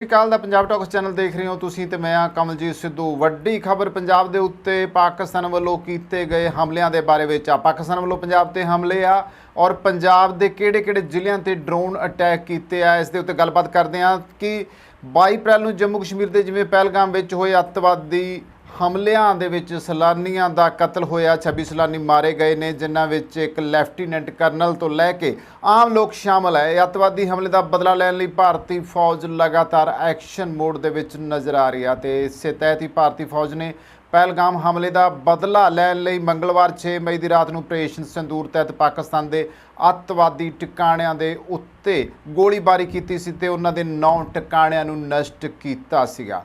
ਸਤਿ ਸ਼੍ਰੀ ਅਕਾਲ ਦਾ ਪੰਜਾਬ ਟਾਕਸ ਚੈਨਲ ਦੇਖ ਰਹੇ ਹੋ ਤੁਸੀਂ ਤੇ ਮੈਂ ਆ ਕਮਲਜੀਤ ਸਿੱਧੂ। ਵੱਡੀ ਖਬਰ ਪੰਜਾਬ ਦੇ ਉੱਤੇ ਪਾਕਿਸਤਾਨ ਵੱਲੋਂ ਕੀਤੇ ਗਏ ਹਮਲਿਆਂ ਦੇ ਬਾਰੇ ਵਿੱਚ ਆ। ਪਾਕਿਸਤਾਨ ਵੱਲੋਂ ਪੰਜਾਬ ਤੇ ਹਮਲੇ ਆ ਔਰ ਪੰਜਾਬ ਦੇ ਕਿਹੜੇ-ਕਿਹੜੇ ਜ਼ਿਲ੍ਹਿਆਂ ਤੇ ਡਰੋਨ ਅਟੈਕ ਕੀਤੇ ਆ, ਇਸ ਦੇ ਉੱਤੇ ਗੱਲਬਾਤ ਕਰਦੇ ਆ ਕਿ 22 ਅਪ੍ਰੈਲ ਨੂੰ ਜੰਮੂ ਕਸ਼ਮੀਰ ਦੇ ਜਿਵੇਂ ਪਹਿਲਗਾਮ ਵਿੱਚ ਹੋਏ ਅੱਤਵਾਦੀ ਹਮਲਿਆਂ ਦੇ ਵਿੱਚ ਸੈਲਾਨੀਆਂ ਦਾ ਕਤਲ ਹੋਇਆ। 26 ਸੈਲਾਨੀ ਮਾਰੇ ਗਏ ਨੇ, ਜਿਨ੍ਹਾਂ ਵਿੱਚ ਇੱਕ ਲੈਫਟੀਨੈਂਟ ਕਰਨਲ ਤੋਂ ਲੈ ਕੇ ਆਮ ਲੋਕ ਸ਼ਾਮਲ ਹੈ। ਇਹ ਅੱਤਵਾਦੀ ਹਮਲੇ ਦਾ ਬਦਲਾ ਲੈਣ ਲਈ ਭਾਰਤੀ ਫੌਜ ਲਗਾਤਾਰ ਐਕਸ਼ਨ ਮੋਡ ਦੇ ਵਿੱਚ ਨਜ਼ਰ ਆ ਰਹੀ ਹੈ ਤੇ ਇਸੇ ਤਹਿਤ ਹੀ ਭਾਰਤੀ ਫੌਜ ਨੇ ਪਹਿਲਗਾਮ ਹਮਲੇ ਦਾ ਬਦਲਾ ਲੈਣ ਲਈ ਮੰਗਲਵਾਰ 6 ਮਈ ਦੀ ਰਾਤ ਨੂੰ ਆਪਰੇਸ਼ਨ ਸੰਦੂਰ ਤਹਿਤ ਪਾਕਿਸਤਾਨ ਦੇ ਅੱਤਵਾਦੀ ਟਿਕਾਣਿਆਂ ਦੇ ਉੱਤੇ ਗੋਲੀਬਾਰੀ ਕੀਤੀ ਸੀ ਤੇ ਉਹਨਾਂ ਦੇ 9 ਟਿਕਾਣਿਆਂ ਨੂੰ ਨਸ਼ਟ ਕੀਤਾ ਸੀਗਾ।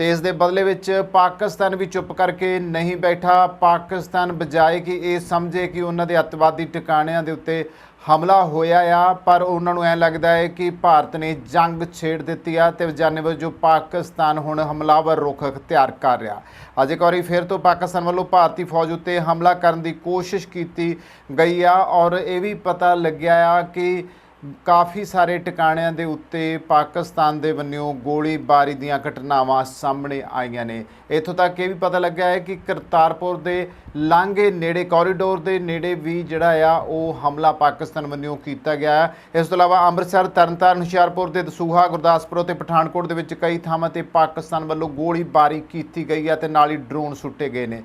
ਤੇ ਇਸ ਦੇ ਬਦਲੇ ਵਿੱਚ ਪਾਕਿਸਤਾਨ ਵੀ ਚੁੱਪ ਕਰਕੇ ਨਹੀਂ ਬੈਠਾ। ਪਾਕਿਸਤਾਨ ਬਜਾਏ ਕਿ ਇਹ ਸਮਝੇ ਕਿ ਉਹਨਾਂ ਦੇ ਅੱਤਵਾਦੀ ਟਿਕਾਣਿਆਂ ਦੇ ਉੱਤੇ ਹਮਲਾ ਹੋਇਆ ਆ, ਪਰ ਉਹਨਾਂ ਨੂੰ ਐ ਲੱਗਦਾ ਹੈ ਕਿ ਭਾਰਤ ਨੇ ਜੰਗ ਛੇੜ ਦਿੱਤੀ ਆ ਤੇ ਜਾਣੇ ਵਜੋਂ ਪਾਕਿਸਤਾਨ ਹੁਣ ਹਮਲਾਵਰ ਰੁਖ ਅਖਤਿਆਰ ਕਰ ਰਿਹਾ। ਅੱਜ ਇੱਕ ਵਾਰੀ ਫਿਰ ਤੋਂ ਪਾਕਿਸਤਾਨ ਵੱਲੋਂ ਭਾਰਤੀ ਫੌਜ ਉੱਤੇ ਹਮਲਾ ਕਰਨ ਦੀ ਕੋਸ਼ਿਸ਼ ਕੀਤੀ ਗਈ ਆ ਔਰ ਇਹ ਵੀ ਪਤਾ ਲੱਗਿਆ ਆ ਕਿ ਕਾਫੀ ਸਾਰੇ ਟਿਕਾਣਿਆਂ ਦੇ ਉੱਤੇ ਪਾਕਿਸਤਾਨ ਦੇ ਵੱਲੋਂ ਗੋਲੀਬਾਰੀ ਦੀਆਂ ਘਟਨਾਵਾਂ ਸਾਹਮਣੇ ਆਈਆਂ ਨੇ। ਇੱਥੋਂ ਤੱਕ ਇਹ ਵੀ ਪਤਾ ਲੱਗਾ ਹੈ ਕਿ ਕਰਤਾਰਪੁਰ ਦੇ ਲਾਂਘੇ ਨੇੜੇ ਕੋਰੀਡੋਰ ਦੇ ਨੇੜੇ ਵੀ ਜਿਹੜਾ ਆ, ਉਹ ਹਮਲਾ ਪਾਕਿਸਤਾਨ ਵੱਲੋਂ ਕੀਤਾ ਗਿਆ ਹੈ। ਇਸ ਤੋਂ ਇਲਾਵਾ ਅੰਮ੍ਰਿਤਸਰ, ਤਰਨਤਾਰਨ, ਹੁਸ਼ਿਆਰਪੁਰ ਦੇ ਦਸੂਹਾ, ਗੁਰਦਾਸਪੁਰ ਅਤੇ ਪਠਾਨਕੋਟ ਦੇ ਵਿੱਚ ਕਈ ਥਾਵਾਂ ਤੇ ਪਾਕਿਸਤਾਨ ਵੱਲੋਂ ਗੋਲੀਬਾਰੀ ਕੀਤੀ ਗਈ ਹੈ ਤੇ ਨਾਲ ਹੀ ਡਰੋਨ ਸੁੱਟੇ ਗਏ ਨੇ।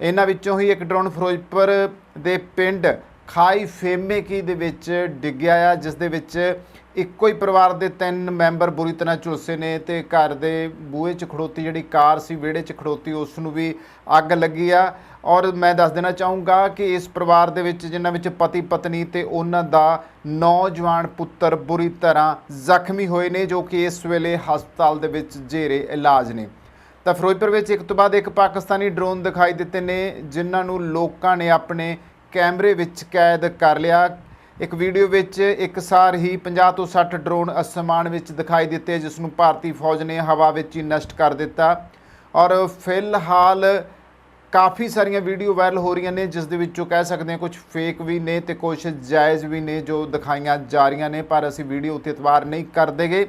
ਇਹਨਾਂ ਵਿੱਚੋਂ ਹੀ ਇੱਕ ਡਰੋਨ ਫਿਰੋਜ਼ਪੁਰ ਦੇ ਪਿੰਡ ਖਾਈ ਫੇਮੇਕੀ ਦੇ ਵਿੱਚ ਡਿੱਗਿਆ ਆ, ਜਿਸ ਦੇ ਵਿੱਚ ਇੱਕੋ ਹੀ ਪਰਿਵਾਰ ਦੇ ਤਿੰਨ ਮੈਂਬਰ ਬੁਰੀ ਤਰ੍ਹਾਂ ਝੁਲਸੇ ਨੇ ਤੇ ਘਰ ਦੇ ਬੂਹੇ 'ਚ ਖੜੋਤੀ ਜਿਹੜੀ ਕਾਰ ਸੀ, ਵਿਹੜੇ 'ਚ ਖੜੋਤੀ, ਉਸ ਨੂੰ ਵੀ ਅੱਗ ਲੱਗੀ ਆ। ਔਰ ਮੈਂ ਦੱਸ ਦੇਣਾ ਚਾਹੂੰਗਾ ਕਿ ਇਸ ਪਰਿਵਾਰ ਦੇ ਵਿੱਚ ਜਿਨ੍ਹਾਂ ਵਿੱਚ ਪਤੀ, ਪਤਨੀ ਤੇ ਉਹਨਾਂ ਦਾ ਨੌਜਵਾਨ ਪੁੱਤਰ ਬੁਰੀ ਤਰ੍ਹਾਂ ਜ਼ਖਮੀ ਹੋਏ ਨੇ, ਜੋ ਕਿ ਇਸ ਵੇਲੇ ਹਸਪਤਾਲ ਦੇ ਵਿੱਚ ਜੇਰੇ ਇਲਾਜ ਨੇ। ਤਾਂ ਫਿਰੋਜ਼ਪੁਰ ਵਿੱਚ ਇੱਕ ਤੋਂ ਬਾਅਦ ਇੱਕ ਪਾਕਿਸਤਾਨੀ ਡਰੋਨ ਦਿਖਾਈ ਦਿੱਤੇ ਨੇ, ਜਿਨ੍ਹਾਂ ਨੂੰ ਲੋਕਾਂ ਨੇ ਆਪਣੇ ਕੈਮਰੇ ਵਿੱਚ ਕੈਦ ਕਰ ਲਿਆ। ਇੱਕ ਵੀਡੀਓ ਵਿੱਚ ਇੱਕ ਸਾਰ ਹੀ 50 ਤੋਂ 60 ਡਰੋਨ ਅਸਮਾਨ ਵਿੱਚ ਦਿਖਾਈ ਦਿੱਤੇ, ਜਿਸ ਨੂੰ ਭਾਰਤੀ ਫੌਜ ਨੇ ਹਵਾ ਵਿੱਚ ਹੀ ਨਸ਼ਟ ਕਰ ਦਿੱਤਾ। ਔਰ ਫਿਲਹਾਲ ਕਾਫੀ ਸਾਰੀਆਂ ਵੀਡੀਓ ਵਾਇਰਲ ਹੋ ਰਹੀਆਂ ਨੇ, ਜਿਸ ਦੇ ਵਿੱਚੋਂ ਕਹਿ ਸਕਦੇ ਹਾਂ ਕੁਝ ਫੇਕ ਵੀ ਨੇ ਤੇ ਕੁਝ ਜਾਇਜ਼ ਵੀ ਨੇ ਜੋ ਦਿਖਾਈਆਂ ਜਾ ਰਹੀਆਂ ਨੇ, ਪਰ ਅਸੀਂ ਵੀਡੀਓ ਉੱਤੇ ਇਤਵਾਰ ਨਹੀਂ ਕਰਦੇਗੇ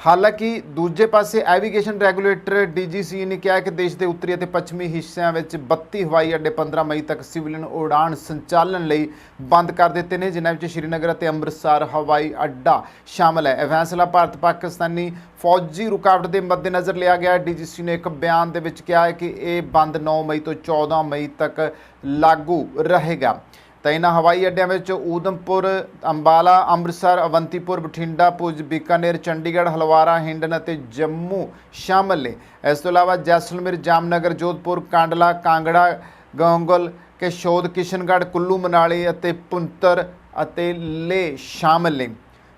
ਹਾਲਾਂਕਿ ਦੂਜੇ ਪਾਸੇ ਐਵੀਗੇਸ਼ਨ ਰੈਗੂਲੇਟਰ ਡੀਜੀਸੀ ਨੇ ਕਿਹਾ ਕਿ ਦੇਸ਼ ਦੇ ਉੱਤਰੀ ਅਤੇ ਪੱਛਮੀ ਹਿੱਸਿਆਂ ਵਿੱਚ 32 ਹਵਾਈ ਅੱਡੇ 15 ਮਈ ਤੱਕ ਸਿਵਲਿਅਨ ਉਡਾਣ ਸੰਚਾਲਨ ਲਈ ਬੰਦ ਕਰ ਦਿੱਤੇ ਨੇ, ਜਿਨ੍ਹਾਂ ਵਿੱਚ ਸ਼੍ਰੀਨਗਰ ਅਤੇ ਅੰਮ੍ਰਿਤਸਰ ਹਵਾਈ ਅੱਡਾ ਸ਼ਾਮਲ ਹੈ। ਇਹ ਫੈਸਲਾ ਭਾਰਤ ਪਾਕਿਸਤਾਨੀ ਫੌਜੀ ਰੁਕਾਵਟ ਦੇ ਮੱਦੇਨਜ਼ਰ ਲਿਆ ਗਿਆ ਡੀਜੀਸੀ ਨੇ ਇੱਕ ਬਿਆਨ ਦੇ ਵਿੱਚ ਕਿਹਾ ਹੈ ਕਿ ਇਹ ਬੰਦ 9 ਮਈ ਤੋਂ 14 ਮਈ ਤੱਕ ਲਾਗੂ ਰਹੇਗਾ। ਤਾਂ ਇਹਨਾਂ ਹਵਾਈ ਅੱਡਿਆਂ ਵਿੱਚ ਊਧਮਪੁਰ, ਅੰਬਾਲਾ, ਅੰਮ੍ਰਿਤਸਰ, ਅਵੰਤੀਪੁਰ, ਬਠਿੰਡਾ ਪੁਜ ਬੀਕਾਨੇਰ, ਚੰਡੀਗੜ੍ਹ, ਹਲਵਾਰਾ, ਹਿੰਡਨ ਅਤੇ ਜੰਮੂ ਸ਼ਾਮਲ ਨੇ। ਇਸ ਤੋਂ ਇਲਾਵਾ ਜੈਸਲਮੇਰ, ਜਾਮਨਗਰ, ਜੋਧਪੁਰ, ਕਾਂਡਲਾ, ਕਾਂਗੜਾ ਗੋਂਗਲ ਕਿਸ਼ੋਦ, ਕਿਸ਼ਨਗੜ੍ਹ, ਕੁੱਲੂ, ਮਨਾਲੀ ਅਤੇ ਪੁੰਤਰ ਅਤੇ ਲੇ ਸ਼ਾਮਲ ਨੇ।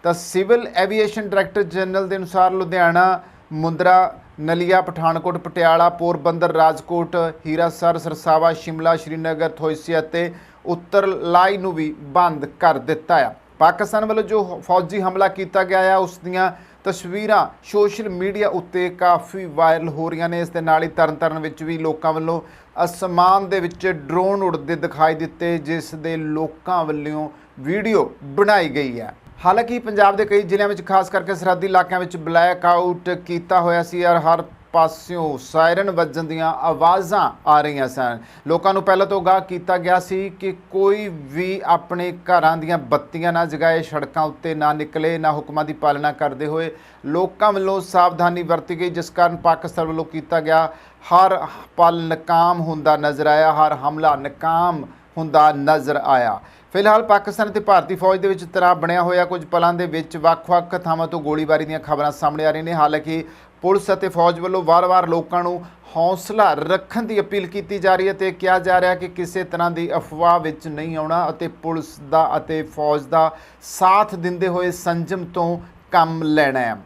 ਤਾਂ ਸਿਵਲ ਐਵੀਏਸ਼ਨ ਡਾਇਰੈਕਟਰ ਜਨਰਲ ਦੇ ਅਨੁਸਾਰ ਲੁਧਿਆਣਾ, ਮੁੰਦਰਾ, ਨਲੀਆ, ਪਠਾਨਕੋਟ, ਪਟਿਆਲਾ, ਪੋਰਬੰਦਰ, ਰਾਜਕੋਟ, ਹੀਰਾਸਰ, ਸਰਸਾਵਾ, ਸ਼ਿਮਲਾ, ਸ਼੍ਰੀਨਗਰ ਥੋਇਸੀ ਅਤੇ ਉੱਤਰ ਲਾਈ ਨੂੰ ਵੀ ਬੰਦ ਕਰ ਦਿੱਤਾ ਆ। ਪਾਕਿਸਤਾਨ ਵੱਲੋਂ ਜੋ ਫੌਜੀ ਹਮਲਾ ਕੀਤਾ ਗਿਆ ਆ, ਉਸ ਦੀਆਂ ਤਸਵੀਰਾਂ ਸੋਸ਼ਲ ਮੀਡੀਆ ਉੱਤੇ ਕਾਫੀ ਵਾਇਰਲ ਹੋ ਰਹੀਆਂ ਨੇ। ਇਸ ਦੇ ਨਾਲ ਹੀ ਤਰਨਤਾਰਨ ਵਿੱਚ ਵੀ ਲੋਕਾਂ ਵੱਲੋਂ ਅਸਮਾਨ ਦੇ ਵਿੱਚ ਡਰੋਨ ਉੜਦੇ ਦਿਖਾਈ ਦਿੱਤੇ, ਜਿਸ ਦੇ ਲੋਕਾਂ ਵੱਲੋਂ ਵੀਡੀਓ ਬਣਾਈ ਗਈ ਹੈ ਹਾਲਾਂਕਿ ਪੰਜਾਬ ਦੇ ਕਈ ਜ਼ਿਲ੍ਹਿਆਂ ਵਿੱਚ, ਖਾਸ ਕਰਕੇ ਸਰਹੱਦੀ ਇਲਾਕਿਆਂ ਵਿੱਚ, ਬਲੈਕ ਆਊਟ ਕੀਤਾ ਹੋਇਆ ਸੀ, ਔਰ ਹਰ ਪਾਸਿਓਂ ਸਾਇਰਨ ਵੱਜਣ ਦੀਆਂ ਆਵਾਜ਼ਾਂ ਆ ਰਹੀਆਂ ਸਨ। ਲੋਕਾਂ ਨੂੰ ਪਹਿਲਾਂ ਤੋਂ ਅਗਾਹ ਕੀਤਾ ਗਿਆ ਸੀ ਕਿ ਕੋਈ ਵੀ ਆਪਣੇ ਘਰਾਂ ਦੀਆਂ ਬੱਤੀਆਂ ਨਾ ਜਗਾਏ, ਸੜਕਾਂ ਉੱਤੇ ਨਾ ਨਿਕਲੇ, ਨਾ ਹੁਕਮਾਂ ਦੀ ਪਾਲਣਾ ਕਰਦੇ ਹੋਏ ਲੋਕਾਂ ਵੱਲੋਂ ਸਾਵਧਾਨੀ ਵਰਤੀ ਗਈ, ਜਿਸ ਕਾਰਨ ਪਾਕਿਸਤਾਨ ਵੱਲੋਂ ਕੀਤਾ ਗਿਆ ਹਰ ਪਲ ਨਾਕਾਮ ਹੁੰਦਾ ਨਜ਼ਰ ਆਇਆ, ਹਰ ਹਮਲਾ ਨਾਕਾਮ ਹੁੰਦਾ ਨਜ਼ਰ ਆਇਆ। ਫਿਲਹਾਲ ਪਾਕਿਸਤਾਨ ਤੇ ਭਾਰਤੀ ਫੌਜ ਦੇ ਵਿੱਚ ਤਣਾਅ ਬਣਿਆ ਹੋਇਆ। ਕੁਝ ਪਲਾਂ ਦੇ ਵਿੱਚ ਵੱਖ-ਵੱਖ ਥਾਵਾਂ ਤੋਂ ਗੋਲੀਬਾਰੀ ਦੀਆਂ ਖਬਰਾਂ ਸਾਹਮਣੇ ਆ ਰਹੀਆਂ ਨੇ। ਹਾਲਾਂਕਿ ਪੁਲਿਸ ਅਤੇ ਫੌਜ ਵੱਲੋਂ ਵਾਰ-ਵਾਰ ਲੋਕਾਂ ਨੂੰ ਹੌਸਲਾ ਰੱਖਣ ਦੀ ਅਪੀਲ ਕੀਤੀ ਜਾ ਰਹੀ ਹੈ ਤੇ ਕਿਹਾ ਜਾ ਰਿਹਾ ਕਿ ਕਿਸੇ ਤਰ੍ਹਾਂ ਦੀ ਅਫਵਾਹ ਵਿੱਚ ਨਹੀਂ ਆਉਣਾ ਅਤੇ ਪੁਲਿਸ ਦਾ ਅਤੇ ਫੌਜ ਦਾ ਸਾਥ ਦਿੰਦੇ ਹੋਏ ਸੰਜਮ ਤੋਂ ਕੰਮ ਲੈਣਾ ਹੈ।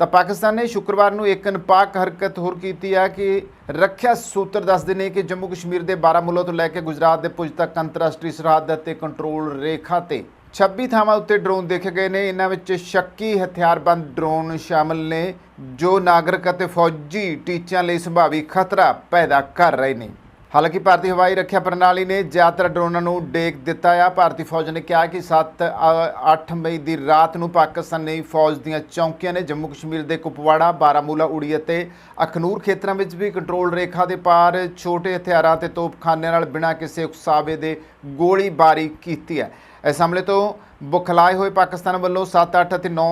ਤਾਂ ਪਾਕਿਸਤਾਨ ਨੇ ਸ਼ੁੱਕਰਵਾਰ ਨੂੰ ਇੱਕ ਨਪਾਕ ਹਰਕਤ ਹੋਰ ਕੀਤੀ ਹੈ ਕਿ ਰੱਖਿਆ ਸੂਤਰ ਦੱਸਦੇ ਨੇ ਕਿ ਜੰਮੂ ਕਸ਼ਮੀਰ ਦੇ ਬਾਰਾਮੂਲਾ ਤੋਂ ਲੈ ਕੇ ਗੁਜਰਾਤ ਦੇ ਪੁਜ ਤੱਕ ਅੰਤਰਰਾਸ਼ਟਰੀ ਸਰਹੱਦ ਅਤੇ ਕੰਟਰੋਲ ਰੇਖਾ ਤੇ 26 ਥਾਵਾਂ ਉੱਤੇ ਡਰੋਨ ਦੇਖੇ ਗਏ ਨੇ। ਇਹਨਾਂ ਵਿੱਚ ਸ਼ੱਕੀ ਹਥਿਆਰਬੰਦ ਡਰੋਨ ਸ਼ਾਮਲ ਨੇ, ਜੋ ਨਾਗਰਿਕ ਅਤੇ ਫੌਜੀ ਟੀਚਿਆਂ ਲਈ ਸੰਭਾਵੀ ਖਤਰਾ ਪੈਦਾ ਕਰ ਰਹੇ ਨੇ। ਹਾਲਾਂਕਿ ਭਾਰਤੀ ਹਵਾਈ ਰੱਖਿਆ ਪ੍ਰਣਾਲੀ ਨੇ ਜ਼ਿਆਦਾਤਰ ਡਰੋਨਾਂ ਨੂੰ ਡੇਕ ਦਿੱਤਾ ਆ। ਭਾਰਤੀ ਫੌਜ ਨੇ ਕਿਹਾ ਕਿ 7 8 ਮਈ ਦੀ ਰਾਤ ਨੂੰ ਪਾਕਿਸਤਾਨੀ ਫੌਜ ਦੀਆਂ ਚੌਕੀਆਂ ਨੇ ਜੰਮੂ ਕਸ਼ਮੀਰ ਦੇ ਕੁਪਵਾੜਾ, ਬਾਰਾਮੂਲਾ, ਉੜੀ ਅਤੇ ਅਖਨੂਰ ਖੇਤਰਾਂ ਵਿੱਚ ਵੀ ਕੰਟਰੋਲ ਰੇਖਾ ਦੇ ਪਾਰ ਛੋਟੇ ਹਥਿਆਰਾਂ ਤੇ ਤੋਪਖਾਨਿਆਂ ਨਾਲ ਬਿਨਾਂ ਕਿਸੇ ਉਕਸਾਵੇ ਦੇ ਗੋਲੀਬਾਰੀ ਕੀਤੀ ਹੈ। ਇਸ ਹਮਲੇ ਤੋਂ ਬੁਖਲਾਏ ਹੋਏ ਪਾਕਿਸਤਾਨ ਵੱਲੋਂ 7 8 ਅਤੇ 9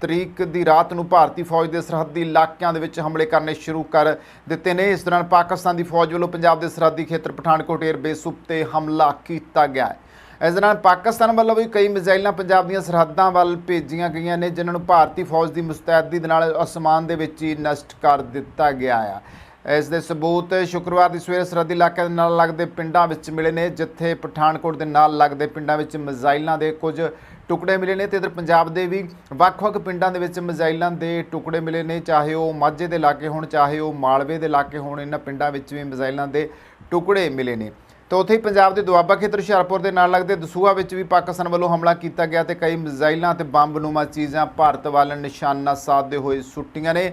ਤਰੀਕ ਦੀ ਰਾਤ ਨੂੰ ਭਾਰਤੀ ਫੌਜ ਦੇ ਸਰਹੱਦੀ ਇਲਾਕਿਆਂ ਦੇ ਵਿੱਚ ਹਮਲੇ ਕਰਨੇ ਸ਼ੁਰੂ ਕਰ ਦਿੱਤੇ ਨੇ। ਇਸ ਦੌਰਾਨ ਪਾਕਿਸਤਾਨ ਦੀ ਫੌਜ ਵੱਲੋਂ ਪੰਜਾਬ ਦੇ ਸਰਹੱਦੀ ਖੇਤਰ ਪਠਾਨਕੋਟ 에ਅਰਬੇਸ ਉੱਤੇ ਹਮਲਾ ਕੀਤਾ ਗਿਆ ਹੈ। ਇਸ ਦੌਰਾਨ ਪਾਕਿਸਤਾਨ ਵੱਲੋਂ ਵੀ ਕਈ ਮਿਜ਼ਾਈਲਾਂ ਪੰਜਾਬ ਦੀਆਂ ਸਰਹੱਦਾਂ ਵੱਲ ਭੇਜੀਆਂ ਗਈਆਂ ਨੇ, ਜਿਨ੍ਹਾਂ ਨੂੰ ਭਾਰਤੀ ਫੌਜ ਦੀ ਮੁਸਤੈਦੀ ਦੇ ਨਾਲ ਅਸਮਾਨ ਦੇ ਵਿੱਚ ਹੀ ਨਸ਼ਟ ਕਰ ਦਿੱਤਾ ਗਿਆ ਆ। ਇਸ ਦੇ ਸਬੂਤ ਸ਼ੁੱਕਰਵਾਰ ਦੀ ਸਵੇਰੇ ਸਰਹੱਦੀ ਇਲਾਕਿਆਂ ਦੇ ਨਾਲ ਲੱਗਦੇ ਪਿੰਡਾਂ ਵਿੱਚ ਮਿਲੇ ਨੇ, ਜਿੱਥੇ ਪਠਾਨਕੋਟ ਦੇ ਨਾਲ ਲੱਗਦੇ ਪਿੰਡਾਂ ਵਿੱਚ ਮਿਜ਼ਾਈਲਾਂ ਦੇ ਕੁਝ ਟੁਕੜੇ ਮਿਲੇ ਨੇ ਤੇ ਇਧਰ ਪੰਜਾਬ ਦੇ ਵੀ ਵੱਖ-ਵੱਖ ਪਿੰਡਾਂ ਦੇ ਵਿੱਚ ਮਿਜ਼ਾਈਲਾਂ ਦੇ ਟੁਕੜੇ ਮਿਲੇ ਨੇ, ਚਾਹੇ ਉਹ ਮਾਝੇ ਦੇ ਇਲਾਕੇ ਹੋਣ, ਚਾਹੇ ਉਹ ਮਾਲਵੇ ਦੇ ਇਲਾਕੇ ਹੋਣ, ਇਹਨਾਂ ਪਿੰਡਾਂ ਵਿੱਚ ਵੀ ਮਿਜ਼ਾਈਲਾਂ ਦੇ ਟੁਕੜੇ ਮਿਲੇ ਨੇ। ਤਾਂ ਉੱਥੇ ਹੀ ਪੰਜਾਬ ਦੇ ਦੁਆਬਾ ਖੇਤਰ ਹੁਸ਼ਿਆਰਪੁਰ ਦੇ ਨਾਲ ਲੱਗਦੇ ਦਸੂਹਾ ਵਿੱਚ ਵੀ ਪਾਕਿਸਤਾਨ ਵੱਲੋਂ ਹਮਲਾ ਕੀਤਾ ਗਿਆ ਤੇ ਕਈ ਮਿਜ਼ਾਈਲਾਂ ਤੇ ਬੰਬ-ਨੁਮਾ ਚੀਜ਼ਾਂ ਭਾਰਤ ਵੱਲ ਨਿਸ਼ਾਨਾ ਸਾਧਦੇ ਹੋਏ ਸੁੱਟੀਆਂ ਨੇ।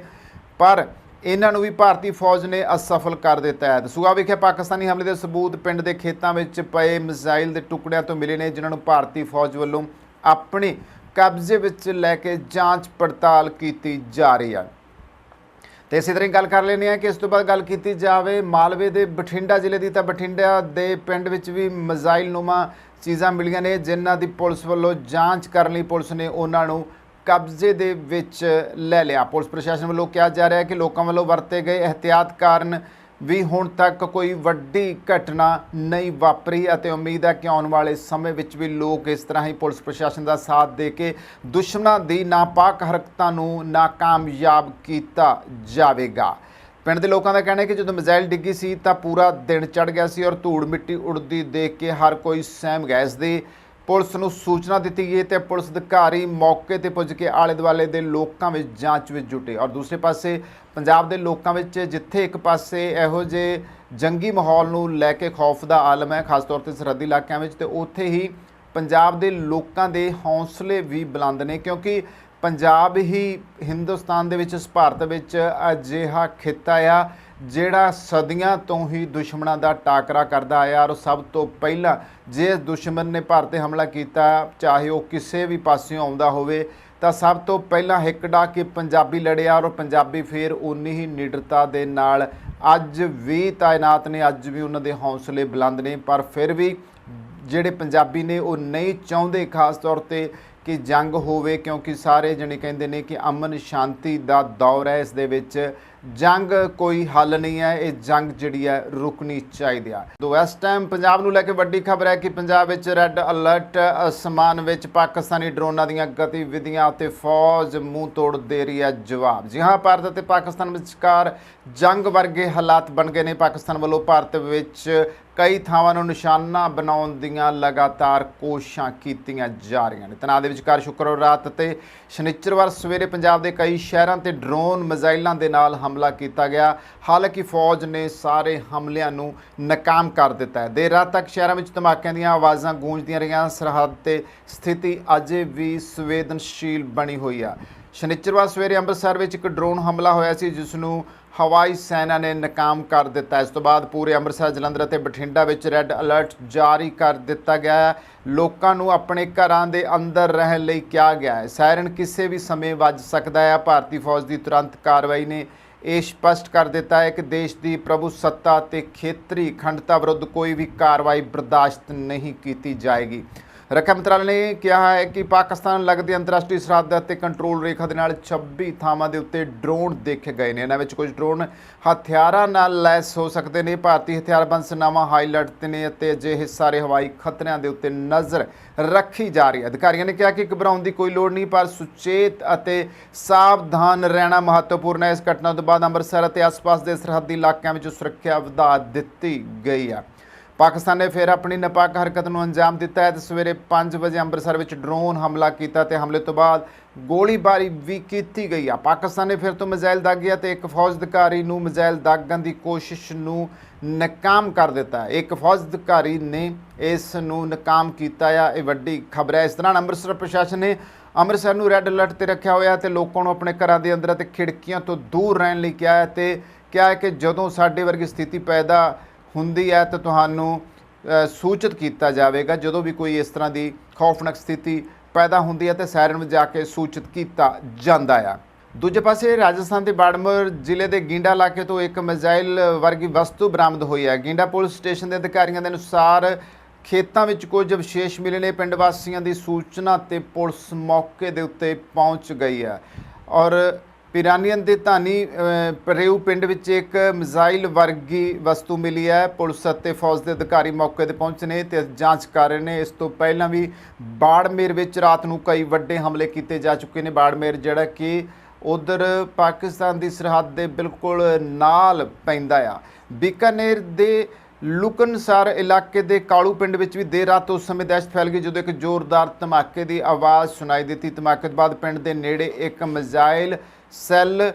ਪਰ ਇਹਨਾਂ ਨੂੰ ਵੀ ਭਾਰਤੀ ਫੌਜ ਨੇ ਅਸਫਲ ਕਰ ਦਿੱਤਾ ਹੈ। ਦਸੂਹਾ ਵਿਖੇ ਪਾਕਿਸਤਾਨੀ ਹਮਲੇ ਦੇ ਸਬੂਤ ਪਿੰਡ ਦੇ ਖੇਤਾਂ ਵਿੱਚ ਪਏ ਮਿਜ਼ਾਈਲ ਦੇ ਟੁਕੜਿਆਂ ਤੋਂ ਮਿਲੇ ਨੇ, ਜਿਨ੍ਹਾਂ ਨੂੰ ਭਾਰਤੀ ਫੌਜ ਵੱਲੋਂ ਆਪਣੇ ਕਬਜ਼ੇ ਵਿੱਚ ਲੈ ਕੇ ਜਾਂਚ ਪੜਤਾਲ ਕੀਤੀ ਜਾ ਰਹੀ ਹੈ। ਤੇ ਇਸੇ ਤਰ੍ਹਾਂ ਹੀ ਗੱਲ ਕਰ ਲੈਂਦੇ ਆ ਕਿ ਇਸ ਤੋਂ ਬਾਅਦ ਗੱਲ ਕੀਤੀ ਜਾਵੇ ਮਾਲਵੇ ਦੇ ਬਠਿੰਡਾ ਜ਼ਿਲ੍ਹੇ ਦੀ, ਤਾਂ ਬਠਿੰਡਾ ਦੇ ਪਿੰਡ ਵਿੱਚ ਵੀ ਮਿਜ਼ਾਈਲ ਨੁਮਾ ਚੀਜ਼ਾਂ ਮਿਲੀਆਂ ਨੇ, ਜਿਨ੍ਹਾਂ ਦੀ ਪੁਲਿਸ ਵੱਲੋਂ ਜਾਂਚ ਕਰਨ ਲਈ ਪੁਲਿਸ ਨੇ ਉਹਨਾਂ ਨੂੰ ਕਬਜ਼ੇ ਦੇ ਵਿੱਚ ਲੈ ਲਿਆ। ਪੁਲਿਸ ਪ੍ਰਸ਼ਾਸਨ ਵੱਲੋਂ ਕਿਹਾ ਜਾ ਰਿਹਾ ਹੈ ਕਿ ਲੋਕਾਂ ਵੱਲੋਂ ਵਰਤੇ ਗਏ ਇਹਤਿਆਤ ਕਾਰਨ ਵੀ ਹੁਣ ਤੱਕ ਕੋਈ ਵੱਡੀ ਘਟਨਾ ਨਹੀਂ ਵਾਪਰੀ ਅਤੇ ਉਮੀਦ ਹੈ ਕਿ ਆਉਣ ਵਾਲੇ ਸਮੇਂ ਵਿੱਚ ਵੀ ਲੋਕ ਇਸ ਤਰ੍ਹਾਂ ਹੀ ਪੁਲਿਸ ਪ੍ਰਸ਼ਾਸਨ ਦਾ ਸਾਥ ਦੇ ਕੇ ਦੁਸ਼ਮਣਾਂ ਦੀ ਨਾਪਾਕ ਹਰਕਤਾਂ ਨੂੰ ਨਾਕਾਮਯਾਬ ਕੀਤਾ ਜਾਵੇਗਾ। ਪਿੰਡ ਦੇ ਲੋਕਾਂ ਦਾ ਕਹਿਣਾ ਹੈ ਕਿ ਜਦੋਂ ਮਿਜ਼ਾਈਲ ਡਿੱਗੀ ਸੀ ਤਾਂ ਪੂਰਾ ਦਿਨ ਚੜ ਗਿਆ ਸੀ ਔਰ ਧੂੜ ਮਿੱਟੀ ਉੜਦੀ ਦੇਖ ਕੇ ਹਰ ਕੋਈ ਸਹਿਮ ਗਿਆ। ਇਸ ਦੀ ਪੁਲਿਸ ਨੂੰ ਸੂਚਨਾ ਦਿੱਤੀ ਗਈ ਤੇ ਪੁਲਿਸ ਅਧਿਕਾਰੀ ਮੌਕੇ ਤੇ ਪੁੱਜ ਕੇ ਆਲੇ ਦੁਆਲੇ ਦੇ ਲੋਕਾਂ ਵਿੱਚ ਜਾਂਚ ਵਿੱਚ ਜੁਟੇ। ਔਰ ਦੂਸਰੇ ਪਾਸੇ, ਪੰਜਾਬ ਦੇ ਲੋਕਾਂ ਵਿੱਚ ਜਿੱਥੇ ਇੱਕ ਪਾਸੇ ਇਹੋ ਜਿਹੇ ਜੰਗੀ ਮਾਹੌਲ ਨੂੰ ਲੈ ਕੇ ਖੌਫ ਦਾ ਆਲਮ ਹੈ, ਖਾਸ ਤੌਰ ਤੇ ਸਰਹੱਦੀ ਇਲਾਕਿਆਂ ਵਿੱਚ, ਤੇ ਉੱਥੇ ਹੀ ਪੰਜਾਬ ਦੇ ਲੋਕਾਂ ਦੇ ਹੌਸਲੇ ਵੀ ਬੁਲੰਦ ਨੇ, ਕਿਉਂਕਿ ਪੰਜਾਬ ਹੀ ਹਿੰਦੁਸਤਾਨ ਦੇ ਵਿੱਚ, ਇਸ ਭਾਰਤ ਵਿੱਚ ਅਜਿਹਾ ਖਿੱਤਾ ਆ ਜਿਹੜਾ ਸਦੀਆਂ ਤੋਂ ਹੀ ਦੁਸ਼ਮਣਾਂ ਦਾ ਟਾਕਰਾ ਕਰਦਾ ਆਇਆ ਔਰ ਸਭ ਤੋਂ ਪਹਿਲਾਂ ਜੇ ਦੁਸ਼ਮਣ ਨੇ ਭਾਰਤ ਤੇ ਹਮਲਾ ਕੀਤਾ, ਚਾਹੇ ਉਹ ਕਿਸੇ ਵੀ ਪਾਸਿਓਂ ਆਉਂਦਾ ਹੋਵੇ, ਤਾਂ ਸਭ ਤੋਂ ਪਹਿਲਾਂ ਹਿੱਕ ਡਾ ਕੇ ਪੰਜਾਬੀ ਲੜਿਆ ਔਰ ਪੰਜਾਬੀ ਫੇਰ ਉਨੀ ਹੀ ਨਿਡਰਤਾ ਦੇ ਨਾਲ ਅੱਜ ਵੀ ਤਾਇਨਾਤ ਨੇ, ਅੱਜ ਵੀ ਉਹਨਾਂ ਦੇ ਹੌਸਲੇ ਬੁਲੰਦ ਨੇ, ਪਰ ਫਿਰ ਵੀ ਜਿਹੜੇ ਪੰਜਾਬੀ ਨੇ ਉਹ ਨਹੀਂ ਚਾਹੁੰਦੇ ਖਾਸ ਤੌਰ ਤੇ ਕਿ ਜੰਗ ਹੋਵੇ, ਕਿਉਂਕਿ ਸਾਰੇ ਜਣੇ ਕਹਿੰਦੇ ਨੇ ਕਿ ਅਮਨ ਸ਼ਾਂਤੀ ਦਾ ਦੌਰ ਹੈ, ਇਸ ਦੇ ਵਿੱਚ ਜੰਗ ਕੋਈ ਹੱਲ ਨਹੀਂ ਹੈ, ਇਹ ਜੰਗ ਜਿਹੜੀ ਹੈ ਰੁਕਣੀ ਚਾਹੀਦੀ ਆ। ਦੋ, ਇਸ ਟਾਈਮ ਪੰਜਾਬ ਨੂੰ ਲੈ ਕੇ ਵੱਡੀ ਖਬਰ ਹੈ ਕਿ ਪੰਜਾਬ ਵਿੱਚ ਰੈੱਡ ਅਲਰਟ ਅਸਮਾਨ ਵਿੱਚ ਪਾਕਿਸਤਾਨੀ ਡਰੋਨਾਂ ਦੀਆਂ ਗਤੀਵਿਧੀਆਂ ਤੇ ਫੌਜ ਮੂੰਹ ਤੋੜ ਦੇ ਰਹੀ ਹੈ ਜਵਾਬ। ਜੀ ਹਾਂ, ਭਾਰਤ ਅਤੇ ਪਾਕਿਸਤਾਨ ਵਿਚਕਾਰ ਜੰਗ ਵਰਗੇ ਹਾਲਾਤ ਬਣ ਗਏ ਨੇ। ਪਾਕਿਸਤਾਨ ਵੱਲੋਂ ਭਾਰਤ ਵਿੱਚ ਕਈ ਥਾਵਾਂ ਨੂੰ ਨਿਸ਼ਾਨਾ ਬਣਾਉਣ ਦੀਆਂ ਲਗਾਤਾਰ ਕੋਸ਼ਿਸ਼ਾਂ ਕੀਤੀਆਂ ਜਾ ਰਹੀਆਂ ਨੇ। ਤਣਾਅ ਦੇ ਵਿਚਕਾਰ ਸ਼ੁੱਕਰਵਾਰ ਰਾਤ ਤੇ ਸ਼ਨੀਚਰਵਾਰ ਸਵੇਰੇ ਪੰਜਾਬ ਦੇ ਕਈ ਸ਼ਹਿਰਾਂ ਤੇ ਡਰੋਨ ਮਿਜ਼ਾਈਲਾਂ ਦੇ ਨਾਲ ਹਮਲਾ ਕੀਤਾ ਗਿਆ। ਹਾਲਾਂਕਿ ਫੌਜ ਨੇ ਸਾਰੇ ਹਮਲਿਆਂ ਨੂੰ ਨਾਕਾਮ ਕਰ ਦਿੱਤਾ ਹੈ। ਦੇਰ ਰਾਤ ਤੱਕ ਸ਼ਹਿਰਾਂ ਵਿੱਚ ਧਮਾਕਿਆਂ ਦੀਆਂ ਆਵਾਜ਼ਾਂ ਗੂੰਜਦੀਆਂ ਰਹੀਆਂ। ਸਰਹੱਦ ਤੇ ਸਥਿਤੀ ਅਜੇ ਵੀ ਸੰਵੇਦਨਸ਼ੀਲ ਬਣੀ ਹੋਈ ਆ। ਸ਼ਨੀਚਰਵਾਰ ਸਵੇਰੇ ਅੰਮ੍ਰਿਤਸਰ ਵਿੱਚ ਇੱਕ ਡਰੋਨ ਹਮਲਾ ਹੋਇਆ ਸੀ, ਜਿਸ ਨੂੰ ਹਵਾਈ ਸੈਨਾ ਨੇ ਨਾਕਾਮ ਕਰ ਦਿੱਤਾ। ਇਸ ਤੋਂ ਬਾਅਦ ਪੂਰੇ ਅੰਮ੍ਰਿਤਸਰ, ਜਲੰਧਰ ਅਤੇ ਬਠਿੰਡਾ ਵਿੱਚ ਰੈੱਡ ਅਲਰਟ ਜਾਰੀ ਕਰ ਦਿੱਤਾ ਗਿਆ ਹੈ। ਲੋਕਾਂ ਨੂੰ ਆਪਣੇ ਘਰਾਂ ਦੇ ਅੰਦਰ ਰਹਿਣ ਲਈ ਕਿਹਾ ਗਿਆ ਹੈ। ਸਾਇਰਨ ਕਿਸੇ ਵੀ ਸਮੇਂ ਵੱਜ ਸਕਦਾ ਹੈ। ਭਾਰਤੀ ਫੌਜ ਦੀ ਤੁਰੰਤ ਕਾਰਵਾਈ ਨੇ ਇਹ ਸਪਸ਼ਟ ਕਰ ਦਿੱਤਾ ਹੈ ਕਿ ਦੇਸ਼ ਦੀ ਪ੍ਰਭੂ ਸੱਤਾ ਤੇ ਖੇਤਰੀ ਅਖੰਡਤਾ ਵਿਰੁੱਧ ਕੋਈ ਵੀ ਕਾਰਵਾਈ ਬਰਦਾਸ਼ਤ ਨਹੀਂ ਕੀਤੀ ਜਾਏਗੀ। ਰੱਖਿਆ ਮੰਤਰਾਲੇ ਨੇ ਕਿਹਾ ਹੈ ਕਿ ਪਾਕਿਸਤਾਨ ਲੱਗਦੀ ਅੰਤਰਰਾਸ਼ਟਰੀ ਸਰਹੱਦ ਅਤੇ ਕੰਟਰੋਲ ਰੇਖਾ ਦੇ ਨਾਲ 26 ਥਾਵਾਂ ਦੇ ਉੱਤੇ ਡਰੋਨ ਦੇਖੇ ਗਏ ਨੇ। ਇਹਨਾਂ ਵਿੱਚ ਕੁਝ ਡਰੋਨ ਹਥਿਆਰਾਂ ਨਾਲ ਲੈਸ ਹੋ ਸਕਦੇ ਨੇ। ਭਾਰਤੀ ਹਥਿਆਰਬੰਦ ਸੈਨਾਵਾਂ ਹਾਈਲਾਈਟ ਤੇ ਨੇ ਅਤੇ ਅਜਿਹੇ ਸਾਰੇ ਹਵਾਈ ਖਤਰਿਆਂ ਦੇ ਉੱਤੇ ਨਜ਼ਰ ਰੱਖੀ ਜਾ ਰਹੀ ਹੈ। ਅਧਿਕਾਰੀਆਂ ਨੇ ਕਿਹਾ ਕਿ ਘਬਰਾਉਣ ਦੀ ਕੋਈ ਲੋੜ ਨਹੀਂ, ਪਰ ਸੁਚੇਤ ਅਤੇ ਸਾਵਧਾਨ ਰਹਿਣਾ ਮਹੱਤਵਪੂਰਨ ਹੈ। ਇਸ ਘਟਨਾ ਤੋਂ ਬਾਅਦ ਅੰਮ੍ਰਿਤਸਰ ਅਤੇ ਆਸ-ਪਾਸ ਦੇ ਸਰਹੱਦੀ ਇਲਾਕਿਆਂ ਵਿੱਚ ਸੁਰੱਖਿਆ ਵਧਾ ਦਿੱਤੀ ਗਈ ਹੈ। ਪਾਕਿਸਤਾਨ ਨੇ ਫਿਰ ਆਪਣੀ ਨਪਾਕ ਹਰਕਤ ਨੂੰ ਅੰਜਾਮ ਦਿੱਤਾ ਹੈ ਤੇ ਸਵੇਰੇ 5 ਵਜੇ ਅੰਮ੍ਰਿਤਸਰ ਵਿੱਚ ਡਰੋਨ ਹਮਲਾ ਕੀਤਾ ਤੇ ਹਮਲੇ ਤੋਂ ਬਾਅਦ ਗੋਲੀਬਾਰੀ ਵੀ ਕੀਤੀ ਗਈ ਆ। ਪਾਕਿਸਤਾਨ ਨੇ ਫਿਰ ਤੋਂ ਮਿਜ਼ਾਈਲ ਦਾਗਿਆ ਤੇ ਇੱਕ ਫੌਜ ਅਧਿਕਾਰੀ ਨੂੰ ਮਿਜ਼ਾਈਲ ਦਾਗਣ ਦੀ ਕੋਸ਼ਿਸ਼ ਨੂੰ ਨਾਕਾਮ ਕਰ ਦਿੱਤਾ ਇੱਕ ਫੌਜ ਅਧਿਕਾਰੀ ਨੇ ਇਸ ਨੂੰ ਨਾਕਾਮ ਕੀਤਾ ਆ। ਇਹ ਵੱਡੀ ਖਬਰ ਹੈ। ਇਸ ਤਰ੍ਹਾਂ ਅੰਮ੍ਰਿਤਸਰ ਪ੍ਰਸ਼ਾਸਨ ਨੇ ਅੰਮ੍ਰਿਤਸਰ ਨੂੰ ਰੈੱਡ ਅਲਰਟ ਤੇ ਰੱਖਿਆ ਹੋਇਆ ਤੇ ਲੋਕਾਂ ਨੂੰ ਆਪਣੇ ਘਰਾਂ ਦੇ ਅੰਦਰ ਅਤੇ ਖਿੜਕੀਆਂ ਤੋਂ ਦੂਰ ਰਹਿਣ ਲਈ ਕਿਹਾ ਹੈ ਤੇ ਕਿਹਾ ਹੈ ਕਿ ਜਦੋਂ ਸਾਡੇ ਵਰਗੀ ਸਥਿਤੀ ਪੈਦਾ ਹੁੰਦੀ ਹੈ ਤਾਂ ਤੁਹਾਨੂੰ ਸੂਚਿਤ ਕੀਤਾ ਜਾਵੇਗਾ। ਜਦੋਂ ਵੀ ਕੋਈ ਇਸ ਤਰ੍ਹਾਂ ਦੀ ਖੌਫਨਾਕ ਸਥਿਤੀ ਪੈਦਾ ਹੁੰਦੀ ਹੈ ਤੇ ਸਾਇਰਨ ਵਿੱਚ ਜਾ ਕੇ ਸੂਚਿਤ ਕੀਤਾ ਜਾਂਦਾ ਆ। ਦੂਜੇ ਪਾਸੇ ਰਾਜਸਥਾਨ ਦੇ ਬਾੜਮਰ ਜ਼ਿਲ੍ਹੇ ਦੇ ਗਿੰਡਾ ਇਲਾਕੇ ਤੋਂ ਇੱਕ ਮਿਜ਼ਾਈਲ ਵਰਗੀ ਵਸਤੂ ਬਰਾਮਦ ਹੋਈ ਹੈ। ਗਿੰਡਾ ਪੁਲਿਸ ਸਟੇਸ਼ਨ ਦੇ ਅਧਿਕਾਰੀਆਂ ਦੇ ਅਨੁਸਾਰ ਖੇਤਾਂ ਵਿੱਚ ਕੁਝ ਵਿਸ਼ੇਸ਼ ਮਿਲੇ ਨੇ। ਪਿੰਡ ਵਾਸੀਆਂ ਦੀ ਸੂਚਨਾ ਤੇ ਪੁਲਿਸ ਮੌਕੇ ਦੇ ਉੱਤੇ ਪਹੁੰਚ ਗਈ ਹੈ। ਔਰ ਪਿਰਾਨੀਅਨ ਦੇ ਧਾਨੀ ਪਰੇਊ ਪਿੰਡ ਵਿੱਚ ਇੱਕ ਮਿਜ਼ਾਈਲ ਵਰਗੀ ਵਸਤੂ ਮਿਲੀ ਹੈ। ਪੁਲਿਸ ਅਤੇ ਫੌਜ ਦੇ ਅਧਿਕਾਰੀ ਮੌਕੇ ਤੇ ਪਹੁੰਚੇ ਨੇ ਤੇ ਜਾਂਚ ਕਰ ਰਹੇ ਨੇ। ਇਸ ਤੋਂ ਪਹਿਲਾਂ ਵੀ ਬਾੜਮੇਰ ਵਿੱਚ ਰਾਤ ਨੂੰ ਕਈ ਵੱਡੇ ਹਮਲੇ ਕੀਤੇ ਜਾ ਚੁੱਕੇ ਨੇ। ਬਾੜਮੇਰ ਜਿਹੜਾ ਕਿ ਉਧਰ ਪਾਕਿਸਤਾਨ ਦੀ ਸਰਹੱਦ ਦੇ ਬਿਲਕੁਲ ਨਾਲ ਪੈਂਦਾ ਆ। ਬੀਕਾਨੇਰ ਦੇ ਲੁਕਨਸਰ ਇਲਾਕੇ ਦੇ ਕਾਲੂ ਪਿੰਡ ਵਿੱਚ ਵੀ ਦੇਰ ਰਾਤ ਉਸ ਸਮੇਂ ਦਹਿਸ਼ਤ ਫੈਲ ਗਈ ਜਦੋਂ ਇੱਕ ਜ਼ੋਰਦਾਰ ਧਮਾਕੇ ਦੀ ਆਵਾਜ਼ ਸੁਣਾਈ ਦਿੱਤੀ। ਧਮਾਕੇ ਤੋਂ ਬਾਅਦ ਪਿੰਡ ਦੇ ਨੇੜੇ ਇੱਕ ਮਿਜ਼ਾਈਲ ਸੈੱਲ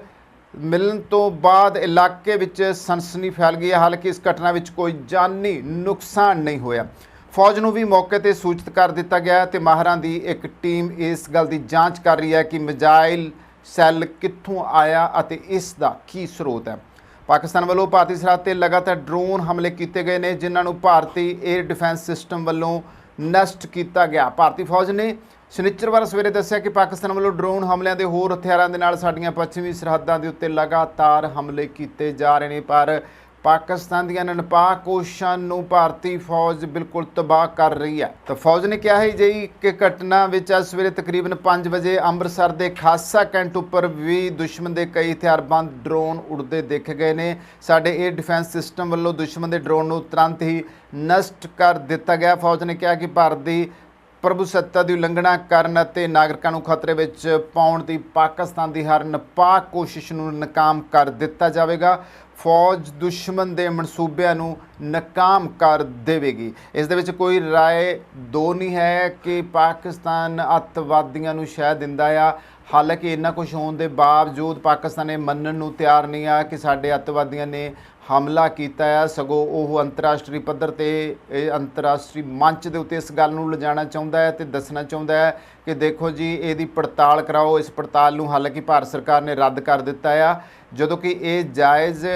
ਮਿਲਣ ਤੋਂ ਬਾਅਦ ਇਲਾਕੇ ਵਿੱਚ ਸਨਸਨੀ ਫੈਲ ਗਈ ਹੈ। ਹਾਲਾਂਕਿ ਇਸ ਘਟਨਾ ਵਿੱਚ ਕੋਈ ਜਾਨੀ ਨੁਕਸਾਨ ਨਹੀਂ ਹੋਇਆ। ਫੌਜ ਨੂੰ ਵੀ ਮੌਕੇ ਤੇ ਸੂਚਿਤ ਕਰ ਦਿੱਤਾ ਗਿਆ ਹੈ ਤੇ ਮਾਹਰਾਂ ਦੀ ਇੱਕ ਟੀਮ ਇਸ ਗੱਲ ਦੀ ਜਾਂਚ ਕਰ ਰਹੀ ਹੈ ਕਿ ਮਿਜ਼ਾਈਲ ਸੈੱਲ ਕਿੱਥੋਂ ਆਇਆ ਅਤੇ ਇਸ ਦਾ ਕੀ ਸਰੋਤ ਹੈ। ਪਾਕਿਸਤਾਨ ਵੱਲੋਂ ਭਾਰਤੀ ਸਰਹੱਦ ਤੇ ਲਗਾਤਾਰ ਡਰੋਨ ਹਮਲੇ ਕੀਤੇ ਗਏ ਨੇ, ਜਿਨ੍ਹਾਂ ਨੂੰ ਭਾਰਤੀ 에ਅਰ ਡਿਫੈਂਸ ਸਿਸਟਮ ਵੱਲੋਂ ਨਸ਼ਟ ਕੀਤਾ ਗਿਆ। ਭਾਰਤੀ ਫੌਜ ਨੇ ਸ਼ਨੀਚਰਵਾਰ ਸਵੇਰੇ ਦੱਸਿਆ ਕਿ ਪਾਕਿਸਤਾਨ ਵੱਲੋਂ ਡਰੋਨ ਹਮਲਿਆਂ ਦੇ ਹੋਰ ਹਥਿਆਰਾਂ ਦੇ ਨਾਲ ਸਾਡੀਆਂ ਪੱਛਮੀ ਸਰਹੱਦਾਂ ਦੇ ਉੱਤੇ ਲਗਾਤਾਰ ਹਮਲੇ ਕੀਤੇ ਜਾ ਰਹੇ ਨੇ, ਪਰ ਪਾਕਿਸਤਾਨ ਦੀਆਂ ਨਨਪਾਕ ਕੋਸ਼ਿਸ਼ਾਂ ਨੂੰ ਭਾਰਤੀ ਫੌਜ ਬਿਲਕੁਲ ਤਬਾਹ ਕਰ ਰਹੀ ਹੈ। ਤਾਂ ਫੌਜ ਨੇ ਕਿਹਾ ਹੈ ਜੀ ਕਿ ਘਟਨਾ ਵਿੱਚ ਅੱਜ ਸਵੇਰੇ ਤਕਰੀਬਨ 5 ਵਜੇ ਅੰਮ੍ਰਿਤਸਰ ਦੇ ਖਾਸਾ ਕੈਂਟ ਉੱਪਰ ਵੀ ਦੁਸ਼ਮਣ ਦੇ ਕਈ ਹਥਿਆਰਬੰਦ ਡਰੋਨ ਉੜਦੇ ਦੇਖੇ ਗਏ ਨੇ। ਸਾਡੇ 에ਅਰ ਡਿਫੈਂਸ ਸਿਸਟਮ ਵੱਲੋਂ ਦੁਸ਼ਮਣ ਦੇ ਡਰੋਨ ਨੂੰ ਤੁਰੰਤ ਹੀ ਨਸ਼ਟ ਕਰ ਦਿੱਤਾ ਗਿਆ। ਫੌਜ ਨੇ ਕਿਹਾ ਕਿ ਭਾਰਤ ਦੀ ਪ੍ਰਭੂ ਸੱਤਾ ਦੀ ਉਲੰਘਣਾ ਕਰਨ ਅਤੇ ਨਾਗਰਿਕਾਂ ਨੂੰ ਖਤਰੇ ਵਿੱਚ ਪਾਉਣ ਦੀ ਪਾਕਿਸਤਾਨ ਦੀ ਹਰ ਨਪਾਕ ਕੋਸ਼ਿਸ਼ ਨੂੰ ਨਾਕਾਮ ਕਰ ਦਿੱਤਾ ਜਾਵੇਗਾ। ਫੌਜ ਦੁਸ਼ਮਣ ਦੇ ਮਨਸੂਬਿਆਂ ਨੂੰ ਨਾਕਾਮ ਕਰ ਦੇਵੇਗੀ। ਇਸ ਦੇ ਵਿੱਚ ਕੋਈ ਰਾਏ ਦੋ ਨਹੀਂ ਹੈ ਕਿ ਪਾਕਿਸਤਾਨ ਅੱਤਵਾਦੀਆਂ ਨੂੰ ਸ਼ਹਿ ਦਿੰਦਾ ਆ। ਹਾਲਾਂਕਿ ਇੰਨਾ ਕੁਝ ਹੋਣ ਦੇ ਬਾਵਜੂਦ ਪਾਕਿਸਤਾਨ ਇਹ ਮੰਨਣ ਨੂੰ ਤਿਆਰ ਨਹੀਂ ਆ ਕਿ ਸਾਡੇ ਅੱਤਵਾਦੀਆਂ ਨੇ ਹਮਲਾ ਕੀਤਾ ਆ। ਸਗੋਂ ਉਹ ਅੰਤਰਰਾਸ਼ਟਰੀ ਪੱਧਰ ਤੇ, ਇਹ ਅੰਤਰਰਾਸ਼ਟਰੀ ਮੰਚ ਦੇ ਉੱਤੇ ਇਸ ਗੱਲ ਨੂੰ ਲਿਜਾਣਾ ਚਾਹੁੰਦਾ ਹੈ ਤੇ ਦੱਸਣਾ ਚਾਹੁੰਦਾ ਹੈ ਕਿ ਦੇਖੋ ਜੀ, ਇਹਦੀ ਪੜਤਾਲ ਕਰਾਓ। ਇਸ ਪੜਤਾਲ ਨੂੰ ਹਾਲਾਂਕਿ ਭਾਰਤ ਸਰਕਾਰ ਨੇ ਰੱਦ ਕਰ ਦਿੱਤਾ ਆ। ਜਦੋਂ ਕਿ ਇਹ ਜਾਇਜ਼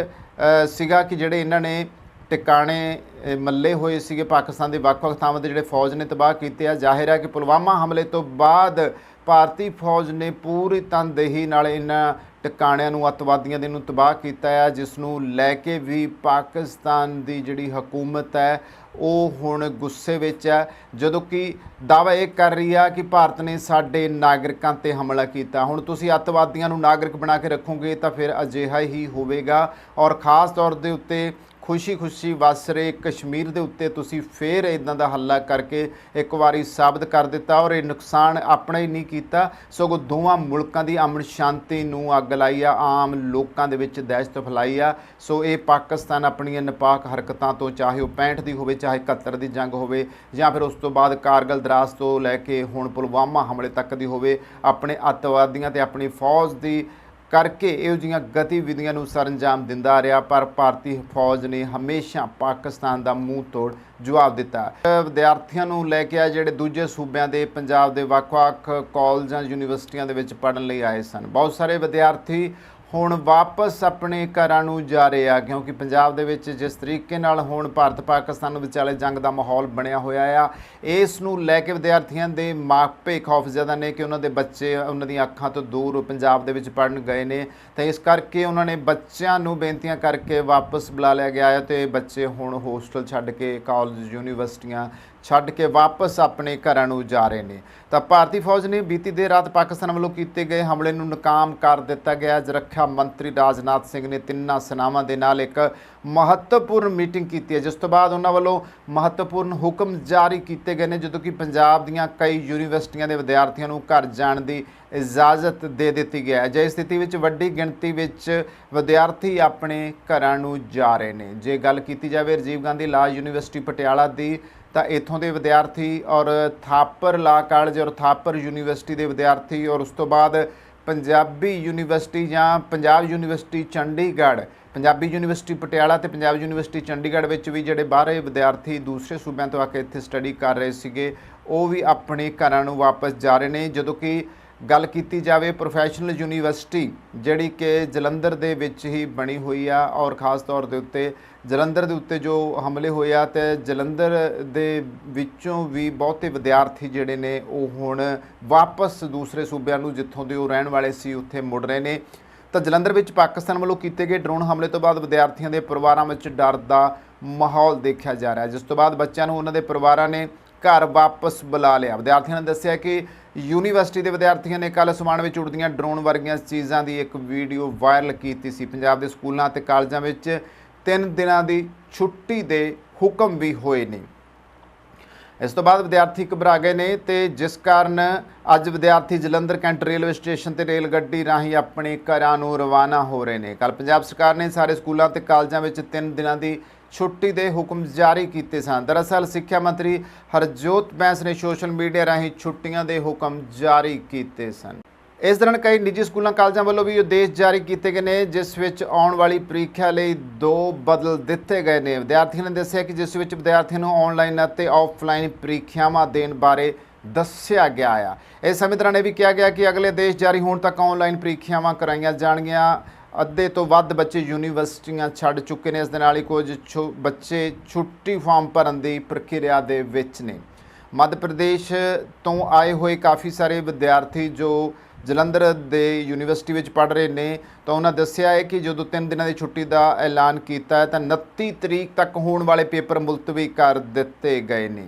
ਸੀਗਾ ਕਿ ਜਿਹੜੇ ਇਹਨਾਂ ਨੇ ਟਿਕਾਣੇ ਮੱਲੇ ਹੋਏ ਸੀਗੇ ਪਾਕਿਸਤਾਨ ਦੇ ਵੱਖ-ਵੱਖ ਥਾਵਾਂ ਤੇ ਜਿਹੜੇ ਫੌਜ ਨੇ ਤਬਾਹ ਕੀਤੇ ਆ। ਜ਼ਾਹਿਰ ਹੈ ਕਿ ਪੁਲਵਾਮਾ ਹਮਲੇ ਤੋਂ ਬਾਅਦ ਭਾਰਤੀ ਫੌਜ ਨੇ ਪੂਰੀ ਤਨਦੇਹੀ ਨਾਲ ਇਹਨਾਂ ਟਿਕਾਣਿਆਂ ਨੂੰ ਅੱਤਵਾਦੀਆਂ ਦੇ ਨੂੰ ਤਬਾਹ ਕੀਤਾ ਹੈ ਜਿਸ ਨੂੰ ਲੈ ਕੇ ਵੀ ਪਾਕਿਸਤਾਨ ਦੀ ਜਿਹੜੀ ਹਕੂਮਤ ਹੈ, ਉਹ ਹੁਣ ਗੁੱਸੇ ਵਿੱਚ ਹੈ। ਜਦੋਂ ਕਿ ਦਾਅਵਾ ਇਹ ਕਰ ਰਹੀ ਆ ਕਿ ਭਾਰਤ ਨੇ ਸਾਡੇ ਨਾਗਰਿਕਾਂ ਤੇ ਹਮਲਾ ਕੀਤਾ। ਹੁਣ ਤੁਸੀਂ ਅੱਤਵਾਦੀਆਂ ਨੂੰ ਨਾਗਰਿਕ ਬਣਾ ਕੇ ਰੱਖੋਗੇ ਤਾਂ ਫਿਰ ਅਜਿਹਾ ਹੀ ਹੋਵੇਗਾ। ਔਰ ਖਾਸ ਤੌਰ ਦੇ ਉੱਤੇ ਖੁਸ਼ੀ-ਖੁਸ਼ੀ ਵਸ ਰਹੇ ਕਸ਼ਮੀਰ ਦੇ ਉੱਤੇ ਤੁਸੀਂ ਫੇਰ ਇਦਾਂ ਦਾ ਹੱਲਾ ਕਰਕੇ ਇੱਕ ਵਾਰੀ ਸਾਬਤ ਕਰ ਦਿੱਤਾ ਔਰ ਇਹ ਨੁਕਸਾਨ ਆਪਣਾ ਹੀ ਨਹੀਂ ਕੀਤਾ। ਸਗੋਂ ਦੋਵਾਂ ਮੁਲਕਾਂ ਦੀ ਅਮਨ ਸ਼ਾਂਤੀ ਨੂੰ ਅੱਗ ਲਾਈ ਆ, ਆਮ ਲੋਕਾਂ ਦੇ ਵਿੱਚ ਦਹਿਸ਼ਤ ਫੈਲਾਈ ਆ। ਸੋ ਇਹ ਪਾਕਿਸਤਾਨ ਆਪਣੀਆਂ ਨਪਾਕ ਹਰਕਤਾਂ ਤੋਂ ਚਾਹੇ ਉਹ 65 ਦੀ ਹੋਵੇ, ਚਾਹੇ 71 ਦੀ ਜੰਗ ਹੋਵੇ ਜਾਂ ਫਿਰ ਉਸ ਤੋਂ ਬਾਅਦ ਕਾਰਗਲ ਦਰਾਸ ਤੋਂ ਲੈ ਕੇ ਹੁਣ ਪੁਲਵਾਮਾ ਹਮਲੇ ਤੱਕ ਦੀ ਹੋਵੇ, ਆਪਣੇ ਅੱਤਵਾਦੀਆਂ ਤੇ ਆਪਣੀ ਫੌਜ ਦੀ ਕਰਕੇ ਇਹੋ ਜਿਹੀਆਂ ਗਤੀਵਿਧੀਆਂ ਨੂੰ ਸਰੰਜਾਮ ਦਿੰਦਾ ਰਿਹਾ, ਪਰ ਭਾਰਤੀ ਫੌਜ ਨੇ ਹਮੇਸ਼ਾ ਪਾਕਿਸਤਾਨ ਦਾ ਮੂੰਹ ਤੋੜ ਜਵਾਬ ਦਿੱਤਾ। ਵਿਦਿਆਰਥੀਆਂ ਨੂੰ ਲੈ ਕੇ ਆ ਜਿਹੜੇ ਦੂਜੇ ਸੂਬਿਆਂ ਦੇ ਪੰਜਾਬ ਦੇ ਵੱਖ-ਵੱਖ ਕਾਲਜਾਂ, ਯੂਨੀਵਰਸਿਟੀਆਂ ਦੇ ਵਿੱਚ ਪੜ੍ਹਨ ਲਈ ਆਏ ਸਨ। ਬਹੁਤ ਸਾਰੇ ਵਿਦਿਆਰਥੀ ਹੁਣ ਵਾਪਸ ਆਪਣੇ ਘਰਾਂ ਨੂੰ ਜਾ ਰਹੇ ਆ, ਕਿਉਂਕਿ ਪੰਜਾਬ ਦੇ ਵਿੱਚ ਜਿਸ ਤਰੀਕੇ ਨਾਲ ਹੁਣ ਭਾਰਤ ਪਾਕਿਸਤਾਨ ਵਿਚਾਲੇ ਜੰਗ ਦਾ ਮਾਹੌਲ ਬਣਿਆ ਹੋਇਆ ਆ, ਇਸ ਨੂੰ ਲੈ ਕੇ ਵਿਦਿਆਰਥੀਆਂ ਦੇ ਮਾਪੇ ਖੌਫਜ਼ਦਾ ਨੇ ਕਿ ਉਹਨਾਂ ਦੇ ਬੱਚੇ ਉਹਨਾਂ ਦੀਆਂ ਅੱਖਾਂ ਤੋਂ ਦੂਰ ਪੰਜਾਬ ਦੇ ਵਿੱਚ ਪੜਨ ਗਏ ਨੇ। ਤਾਂ ਇਸ ਕਰਕੇ ਉਹਨਾਂ ਨੇ ਬੱਚਿਆਂ ਨੂੰ ਬੇਨਤੀਆਂ ਕਰਕੇ ਵਾਪਸ ਬੁਲਾ ਲਿਆ ਗਿਆ ਹੈ ਤੇ ਬੱਚੇ ਹੁਣ ਹੋਸਟਲ ਛੱਡ ਕੇ ਕਾਲਜ ਯੂਨੀਵਰਸਿਟੀਆਂ ਛੱਡ ਕੇ ਵਾਪਸ ਆਪਣੇ ਘਰਾਂ ਨੂੰ ਜਾ ਰਹੇ ਨੇ। ਤਾਂ ਭਾਰਤੀ ਫੌਜ ਨੇ ਬੀਤੀ ਦੇਰ ਰਾਤ ਪਾਕਿਸਤਾਨ ਵੱਲੋਂ ਕੀਤੇ ਗਏ ਹਮਲੇ ਨੂੰ ਨਾਕਾਮ ਕਰ ਦਿੱਤਾ ਗਿਆ। ਰੱਖਿਆ ਮੰਤਰੀ ਰਾਜਨਾਥ ਸਿੰਘ ਨੇ ਤਿੰਨਾਂ ਸੈਨਾਵਾਂ ਦੇ ਨਾਲ ਇੱਕ ਮਹੱਤਵਪੂਰਨ ਮੀਟਿੰਗ ਕੀਤੀ ਹੈ, ਜਿਸ ਤੋਂ ਬਾਅਦ ਉਹਨਾਂ ਵੱਲੋਂ ਮਹੱਤਵਪੂਰਨ ਹੁਕਮ ਜਾਰੀ ਕੀਤੇ ਗਏ ਨੇ, ਜਦੋਂ ਕਿ ਪੰਜਾਬ ਦੀਆਂ ਕਈ ਯੂਨੀਵਰਸਿਟੀਆਂ ਦੇ ਵਿਦਿਆਰਥੀਆਂ ਨੂੰ ਘਰ ਜਾਣ ਦੀ ਇਜਾਜ਼ਤ ਦੇ ਦਿੱਤੀ ਗਿਆ ਹੈ। ਜੇ ਸਥਿਤੀ ਵਿੱਚ ਵੱਡੀ ਗਿਣਤੀ ਵਿੱਚ ਵਿਦਿਆਰਥੀ ਆਪਣੇ ਘਰਾਂ ਨੂੰ ਜਾ ਰਹੇ ਨੇ। ਜੇ ਗੱਲ ਕੀਤੀ ਜਾਵੇ, ਰਾਜੀਵ ਗਾਂਧੀ ਲਾ ਯੂਨੀਵਰਸਿਟੀ ਪਟਿਆਲਾ ਦੀ ਤਾਂ ਇੱਥੋਂ ਦੇ ਵਿਦਿਆਰਥੀ ਔਰ ਥਾਪਰ ਲਾ ਕਾਲਜ ਔਰ ਥਾਪਰ ਯੂਨੀਵਰਸਿਟੀ ਦੇ ਵਿਦਿਆਰਥੀ ਔਰ ਉਸ ਤੋਂ ਬਾਅਦ ਪੰਜਾਬੀ ਯੂਨੀਵਰਸਿਟੀ ਜਾਂ ਪੰਜਾਬ ਯੂਨੀਵਰਸਿਟੀ ਚੰਡੀਗੜ੍ਹ, ਪੰਜਾਬੀ ਯੂਨੀਵਰਸਿਟੀ ਪਟਿਆਲਾ ਤੇ ਪੰਜਾਬ ਯੂਨੀਵਰਸਿਟੀ ਚੰਡੀਗੜ੍ਹ ਵਿੱਚ ਵੀ ਜਿਹੜੇ ਬਾਹਰੇ ਵਿਦਿਆਰਥੀ ਦੂਸਰੇ ਸੂਬਿਆਂ ਤੋਂ ਆ ਕੇ ਇੱਥੇ ਸਟੱਡੀ ਕਰ ਰਹੇ ਸੀਗੇ, ਉਹ ਵੀ ਆਪਣੇ ਘਰਾਂ ਨੂੰ ਵਾਪਸ ਜਾ ਰਹੇ ਨੇ, ਜਦੋਂ ਕਿ ਗੱਲ ਕੀਤੀ ਜਾਵੇ ਪ੍ਰੋਫੈਸ਼ਨਲ ਯੂਨੀਵਰਸਿਟੀ ਜਿਹੜੀ ਕਿ ਜਲੰਧਰ ਦੇ ਵਿੱਚ ਹੀ ਬਣੀ ਹੋਈ ਆ ਔਰ ਖਾਸ ਤੌਰ ਦੇ ਉੱਤੇ ਜਲੰਧਰ ਦੇ ਉੱਤੇ ਜੋ ਹਮਲੇ ਹੋਏ ਆ ਤੇ ਜਲੰਧਰ ਦੇ ਵਿੱਚੋਂ ਵੀ ਬਹੁਤੇ ਵਿਦਿਆਰਥੀ ਜਿਹੜੇ ਨੇ ਉਹ ਹੁਣ ਵਾਪਸ ਦੂਸਰੇ ਸੂਬਿਆਂ ਨੂੰ ਜਿੱਥੋਂ ਦੇ ਉਹ ਰਹਿਣ ਵਾਲੇ ਸੀ, ਉੱਥੇ ਮੁੜ ਰਹੇ ਨੇ। ਤਾਂ ਜਲੰਧਰ ਵਿੱਚ ਪਾਕਿਸਤਾਨ ਵੱਲੋਂ ਕੀਤੇ ਗਏ ਡਰੋਨ ਹਮਲੇ ਤੋਂ ਬਾਅਦ ਵਿਦਿਆਰਥੀਆਂ ਦੇ ਪਰਿਵਾਰਾਂ ਵਿੱਚ ਡਰ ਦਾ ਮਾਹੌਲ ਦੇਖਿਆ ਜਾ ਰਿਹਾ। ਜਿਸ ਤੋਂ ਬਾਅਦ ਬੱਚਿਆਂ ਨੂੰ ਉਹਨਾਂ ਦੇ ਪਰਿਵਾਰਾਂ ਨੇ ਘਰ ਵਾਪਸ ਬੁਲਾ ਲਿਆ। ਵਿਦਿਆਰਥੀਆਂ ਨੇ ਦੱਸਿਆ ਕਿ ਯੂਨੀਵਰਸਿਟੀ ਦੇ ਵਿਦਿਆਰਥੀਆਂ ਨੇ ਕੱਲ੍ਹ ਅਸਮਾਨ ਵਿੱਚ ਉੱਡਦੀਆਂ ਡਰੋਨ ਵਰਗੀਆਂ ਚੀਜ਼ਾਂ ਦੀ ਇੱਕ ਵੀਡੀਓ ਵਾਇਰਲ ਕੀਤੀ ਸੀ। ਪੰਜਾਬ ਦੇ ਸਕੂਲਾਂ ਅਤੇ ਕਾਲਜਾਂ ਵਿੱਚ ਤਿੰਨ ਦਿਨਾਂ ਦੀ ਛੁੱਟੀ ਦੇ ਹੁਕਮ ਵੀ ਹੋਏ ਨੇ। ਇਸ ਤੋਂ ਬਾਅਦ ਵਿਦਿਆਰਥੀ ਘਬਰਾ ਗਏ ਨੇ ਤੇ ਜਿਸ ਕਾਰਨ ਅੱਜ ਵਿਦਿਆਰਥੀ ਜਲੰਧਰ ਕੈਂਟ ਰੇਲਵੇ ਸਟੇਸ਼ਨ ਤੇ ਰੇਲ ਗੱਡੀ ਰਾਹੀਂ ਆਪਣੇ ਘਰਾਂ ਨੂੰ ਰਵਾਨਾ ਹੋ ਰਹੇ ਨੇ। ਕੱਲ ਪੰਜਾਬ ਸਰਕਾਰ ਨੇ ਸਾਰੇ ਸਕੂਲਾਂ ਤੇ ਕਾਲਜਾਂ ਵਿੱਚ 3 ਦਿਨਾਂ ਦੀ ਛੁੱਟੀ ਦੇ ਹੁਕਮ ਜਾਰੀ ਕੀਤੇ ਸਨ। ਦਰਅਸਲ, ਸਿੱਖਿਆ ਮੰਤਰੀ ਹਰਜੋਤ ਬੈਂਸ ਨੇ ਸੋਸ਼ਲ ਮੀਡੀਆ ਰਾਹੀਂ ਛੁੱਟੀਆਂ ਦੇ ਹੁਕਮ ਜਾਰੀ ਕੀਤੇ ਸਨ। ਇਸ ਦੌਰਾਨ ਕਈ ਨਿੱਜੀ ਸਕੂਲਾਂ, ਕਾਲਜਾਂ ਵੱਲੋਂ ਵੀ ਉਦੇਸ਼ ਜਾਰੀ ਕੀਤੇ ਗਏ ਨੇ, ਜਿਸ ਵਿੱਚ ਆਉਣ ਵਾਲੀ ਪ੍ਰੀਖਿਆ ਲਈ ਦੋ ਬਦਲ ਦਿੱਤੇ ਗਏ ਨੇ। ਵਿਦਿਆਰਥੀਆਂ ਨੇ ਦੱਸਿਆ ਕਿ ਜਿਸ ਵਿੱਚ ਵਿਦਿਆਰਥੀਆਂ ਨੂੰ ਆਨਲਾਈਨ ਅਤੇ ਆਫਲਾਈਨ ਪ੍ਰੀਖਿਆਵਾਂ ਦੇਣ ਬਾਰੇ ਦੱਸਿਆ ਗਿਆ ਆ। ਇਸ ਸਮੇਂ ਦੌਰਾਨ ਇਹ ਵੀ ਕਿਹਾ ਗਿਆ ਕਿ ਅਗਲੇ ਦੇਸ਼ ਜਾਰੀ ਹੋਣ ਤੱਕ ਆਨਲਾਈਨ ਪ੍ਰੀਖਿਆਵਾਂ ਕਰਾਈਆਂ ਜਾਣਗੀਆਂ। ਅੱਧੇ ਤੋਂ ਵੱਧ ਬੱਚੇ ਯੂਨੀਵਰਸਿਟੀਆਂ ਛੱਡ ਚੁੱਕੇ ਨੇ। ਇਸ ਦੇ ਨਾਲ ਹੀ ਕੁਝ ਛੁ- ਬੱਚੇ ਛੁੱਟੀ ਫਾਰਮ ਭਰਨ ਦੀ ਪ੍ਰਕਿਰਿਆ ਦੇ ਵਿੱਚ ਨੇ। ਮੱਧ ਪ੍ਰਦੇਸ਼ ਤੋਂ ਆਏ ਹੋਏ ਕਾਫੀ ਸਾਰੇ ਵਿਦਿਆਰਥੀ ਜੋ ਜਲੰਧਰ ਦੇ ਯੂਨੀਵਰਸਿਟੀ ਵਿੱਚ ਪੜ੍ਹ ਰਹੇ ਨੇ, ਤਾਂ ਉਹਨਾਂ ਦੱਸਿਆ ਹੈ ਕਿ ਜਦੋਂ 3 ਦਿਨਾਂ ਦੀ ਛੁੱਟੀ ਦਾ ਐਲਾਨ ਕੀਤਾ ਹੈ, ਤਾਂ 29 ਤਰੀਕ ਤੱਕ ਹੋਣ ਵਾਲੇ ਪੇਪਰ ਮੁਲਤਵੀ ਕਰ ਦਿੱਤੇ ਗਏ ਨੇ।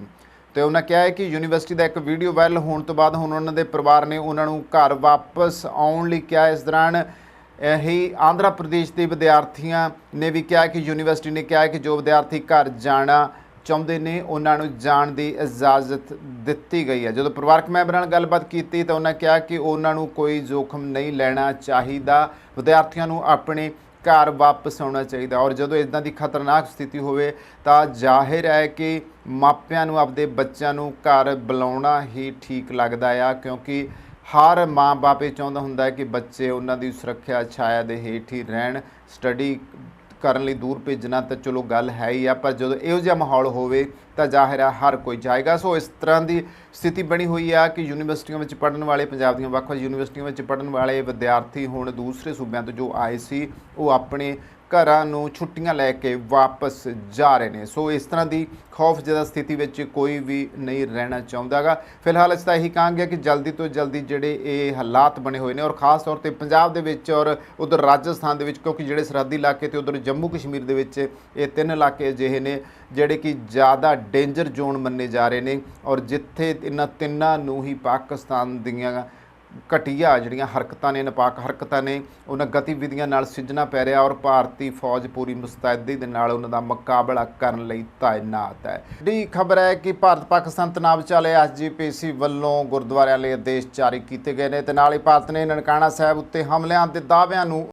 ਤੇ ਉਹਨਾਂ ਕਿਹਾ ਹੈ ਕਿ ਯੂਨੀਵਰਸਿਟੀ ਦਾ ਇੱਕ ਵੀਡੀਓ ਵਾਇਰਲ ਹੋਣ ਤੋਂ ਬਾਅਦ ਹੁਣ ਉਹਨਾਂ ਦੇ ਪਰਿਵਾਰ ਨੇ ਉਹਨਾਂ ਨੂੰ ਘਰ ਵਾਪਸ ਆਉਣ ਲਈ ਕਿਹਾ। ਇਸ ਦੌਰਾਨ ਇਹੀ ਆਂਧਰਾ ਪ੍ਰਦੇਸ਼ ਦੇ ਵਿਦਿਆਰਥੀਆਂ ਨੇ ਵੀ ਕਿਹਾ ਕਿ ਯੂਨੀਵਰਸਿਟੀ ਨੇ ਕਿਹਾ ਕਿ ਜੋ ਵਿਦਿਆਰਥੀ ਘਰ ਜਾਣਾ ਚਾਹੁੰਦੇ ਨੇ, ਉਹਨਾਂ ਨੂੰ ਜਾਣ ਦੀ ਇਜਾਜ਼ਤ ਦਿੱਤੀ ਗਈ ਹੈ। ਜਦੋਂ ਪਰਿਵਾਰਕ ਮੈਂਬਰਾਂ ਨਾਲ ਗੱਲਬਾਤ ਕੀਤੀ ਤਾਂ ਉਹਨਾਂ ਕਿਹਾ ਕਿ ਉਹਨਾਂ ਨੂੰ ਕੋਈ ਜੋਖਮ ਨਹੀਂ ਲੈਣਾ ਚਾਹੀਦਾ। ਵਿਦਿਆਰਥੀਆਂ ਨੂੰ ਆਪਣੇ ਘਰ ਵਾਪਸ ਆਉਣਾ ਚਾਹੀਦਾ। ਔਰ ਜਦੋਂ ਇਦਾਂ ਦੀ ਖਤਰਨਾਕ ਸਥਿਤੀ ਹੋਵੇ ਤਾਂ ਜ਼ਾਹਿਰ ਹੈ ਕਿ ਮਾਪਿਆਂ ਨੂੰ, ਆਪਦੇ ਬੱਚਿਆਂ ਨੂੰ ਘਰ ਬੁਲਾਉਣਾ ਹੀ ਠੀਕ ਲੱਗਦਾ ਆ, ਕਿਉਂਕਿ ਹਰ ਮਾਂ-ਬਾਪ ਇਹ ਚਾਹੁੰਦਾ ਹੁੰਦਾ ਹੈ ਕਿ ਬੱਚੇ ਉਹਨਾਂ ਦੀ ਸੁਰੱਖਿਆ, ਛਾਇਆ ਦੇ ਹੇਠ ਹੀ ਰਹਿਣ ਸਟੱਡੀ ਕਰਨ ਲਈ ਦੂਰ ਭੇਜਣਾ ਤਾਂ ਚਲੋ ਗੱਲ ਹੈ ਹੀ ਆ, ਪਰ ਜਦੋਂ ਇਹੋ ਜਿਹਾ ਮਾਹੌਲ ਹੋਵੇ ਤਾਂ ਜ਼ਾਹਿਰ ਆ ਹਰ ਕੋਈ ਜਾਏਗਾ। ਸੋ ਇਸ ਤਰ੍ਹਾਂ ਦੀ ਸਥਿਤੀ ਬਣੀ ਹੋਈ ਆ ਕਿ ਯੂਨੀਵਰਸਿਟੀਆਂ ਵਿੱਚ ਪੜ੍ਹਨ ਵਾਲੇ, ਪੰਜਾਬ ਦੀਆਂ ਵੱਖ-ਵੱਖ ਯੂਨੀਵਰਸਿਟੀਆਂ ਵਿੱਚ ਪੜ੍ਹਨ ਵਾਲੇ ਵਿਦਿਆਰਥੀ ਹੁਣ ਦੂਸਰੇ ਸੂਬਿਆਂ ਤੋਂ ਜੋ ਆਏ ਸੀ, ਉਹ ਆਪਣੇ ਘਰਾਂ ਨੂੰ ਛੁੱਟੀਆਂ ਲੈ ਕੇ ਵਾਪਸ ਜਾ ਰਹੇ ਨੇ। ਸੋ ਇਸ ਤਰ੍ਹਾਂ ਦੀ ਖੌਫਜ਼ਦਾ ਸਥਿਤੀ ਵਿੱਚ ਕੋਈ ਵੀ ਨਹੀਂ ਰਹਿਣਾ ਚਾਹੁੰਦਾਗਾ ਫਿਲਹਾਲ ਅਸੀਂ ਤਾਂ ਇਹੀ ਕਹਾਂਗੇ ਕਿ ਜਲਦੀ ਤੋਂ ਜਲਦੀ ਜਿਹੜੇ ਇਹ ਹਾਲਾਤ ਬਣੇ ਹੋਏ ਨੇ ਔਰ ਖਾਸ ਤੌਰ ਤੇ ਪੰਜਾਬ ਦੇ ਵਿੱਚ ਔਰ ਉਧਰ ਰਾਜਸਥਾਨ ਦੇ ਵਿੱਚ, ਕਿਉਂਕਿ ਜਿਹੜੇ ਸਰਹੱਦੀ ਇਲਾਕੇ ਤੇ ਉਧਰ ਜੰਮੂ ਕਸ਼ਮੀਰ ਦੇ ਵਿੱਚ ਇਹ ਤਿੰਨ ਇਲਾਕੇ ਅਜਿਹੇ ਨੇ ਜਿਹੜੇ ਕਿ ਜ਼ਿਆਦਾ ਡੇਂਜਰ ਜ਼ੋਨ ਮੰਨੇ ਜਾ ਰਹੇ ਨੇ ਔਰ ਜਿੱਥੇ ਇਹਨਾਂ ਤਿੰਨਾਂ ਨੂੰ ਹੀ ਪਾਕਿਸਤਾਨ ਦੀਆਂ ਘਟੀਆ ਜਿਹੜੀਆਂ ਹਰਕਤਾਂ ਨੇ, ਨਪਾਕ ਹਰਕਤਾਂ ਨੇ, ਉਹਨਾਂ ਗਤੀਵਿਧੀਆਂ ਨਾਲ ਸਿੱਝਣਾ ਪੈ ਰਿਹਾ ਔਰ ਭਾਰਤੀ ਫੌਜ ਪੂਰੀ ਮੁਸਤੈਦੀ ਦੇ ਨਾਲ ਉਹਨਾਂ ਦਾ ਮੁਕਾਬਲਾ ਕਰਨ ਲਈ ਤਾਇਨਾਤ ਹੈ। ਦੀ ਖਬਰ ਹੈ ਕਿ ਭਾਰਤ ਪਾਕਿਸਤਾਨ ਤਣਾਅ ਵਿਚਾਲੇ ਐਸਜੀਪੀਸੀ ਵੱਲੋਂ ਗੁਰਦੁਆਰਿਆਂ ਲਈ ਆਦੇਸ਼ ਜਾਰੀ ਕੀਤੇ ਗਏ ਨੇ ਤੇ ਨਾਲ ਹੀ ਭਾਰਤ ਨੇ ਨਨਕਾਣਾ ਸਾਹਿਬ ਉੱਤੇ ਹਮਲਿਆਂ ਦੇ ਦਾਅਵਿਆਂ ਨੂੰ